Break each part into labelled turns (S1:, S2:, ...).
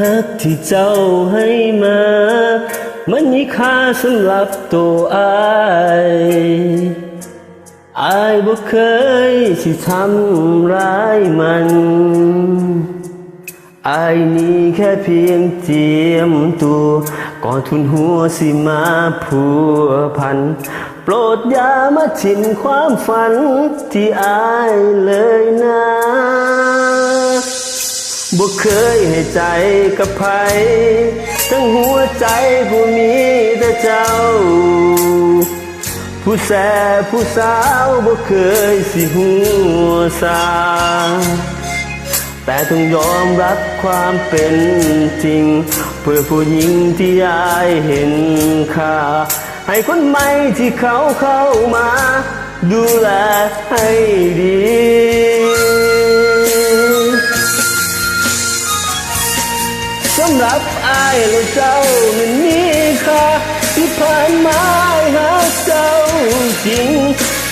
S1: ฮักที่เจ้าให้มา มันมีค่าสำหรับตัวอายอายบ่เคยสิทำร้ายมันอายนี่แค่เพียงเจียมตัว ก่อนทุนหัวสิมาผัวพัน โปรดอย่ามาทิ้นความฝันที่อายเลยนะ เคยให้ใจกับใครทั้งหัวใจผู้มีแต่เจ้า ผู้แสผู้สาวบ่เคยสิหัวสาแต่ต้องยอมรับความเป็นจริง เพื่อผู้หญิงที่ยายเห็นค่า ให้คนใหม่ที่เขาเข้ามา ดูแลให้ดี สำหรับอายและเจ้านั้นมีค่าที่ผ่านมาหาเจ้าจริง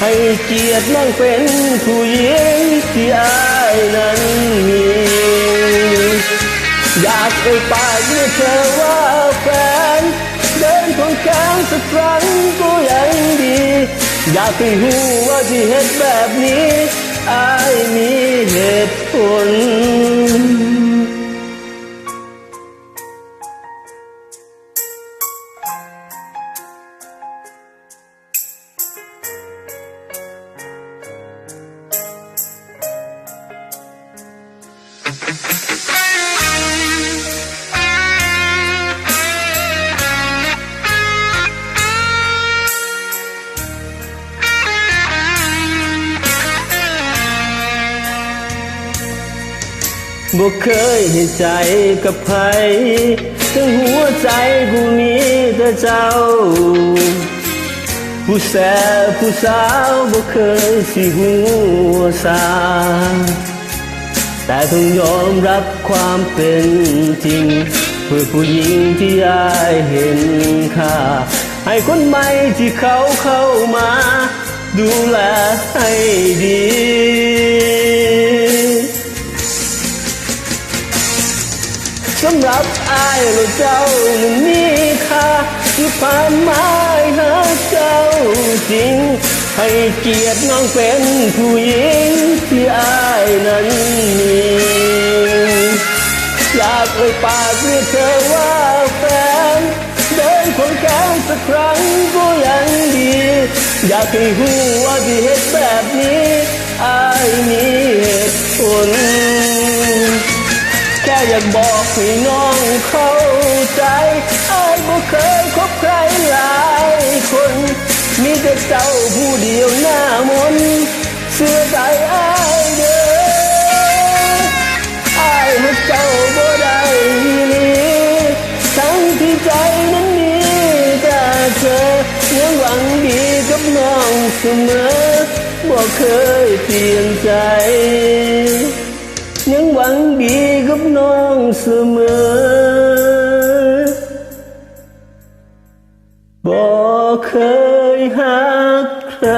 S1: ให้เกียรติน้องเป็นผู้หญิงที่อายนั้นมี อยากเอ่ยปากเรียกเธอว่าแฟน เดินของกลางสักครั้งก็ยังดี อยากให้รู้ว่าที่เหตุแบบนี้อายมีเหตุผล บ่เคยให้ใจกับใครทั้งหัวใจผู้มีแต่เจ้า ผู้แสบผู้สาวบ่เคยสิหัวสาแต่ต้องยอมรับความเป็นจริง เพื่อผู้หญิงที่ยายเห็นค่า ให้คนใหม่ที่เขาเข้ามา ดูแลให้ดี สำหรับอายและเจ้านั้นมีค่าที่ผ่านมายหาเจ้าจริง ให้เกียรติน้องเป็นผู้หญิงที่อายนั้นมีอยากเอ่ยปากเรียกเธอว่าแฟนเดินคนแก้งสักครั้งก็ยังดี อยากให้รู้ว่าที่เหตุแบบนี้อายมีเหตุผล แค่อยากบอกให้น้องเข้าใจอายบ่เคยคบใครหลายคน มีแต่เจ้าผู้เดียวหน้ามนเสื้อใจอายเด้ออายให้เจ้าบ่ได้อีหลีทั้งที่ใจนั้นมีแต่เธอยังหวังดีกับน้องเสมอบ่เคยเปลี่ยนใจ เสมอ บอกเคยหักใคร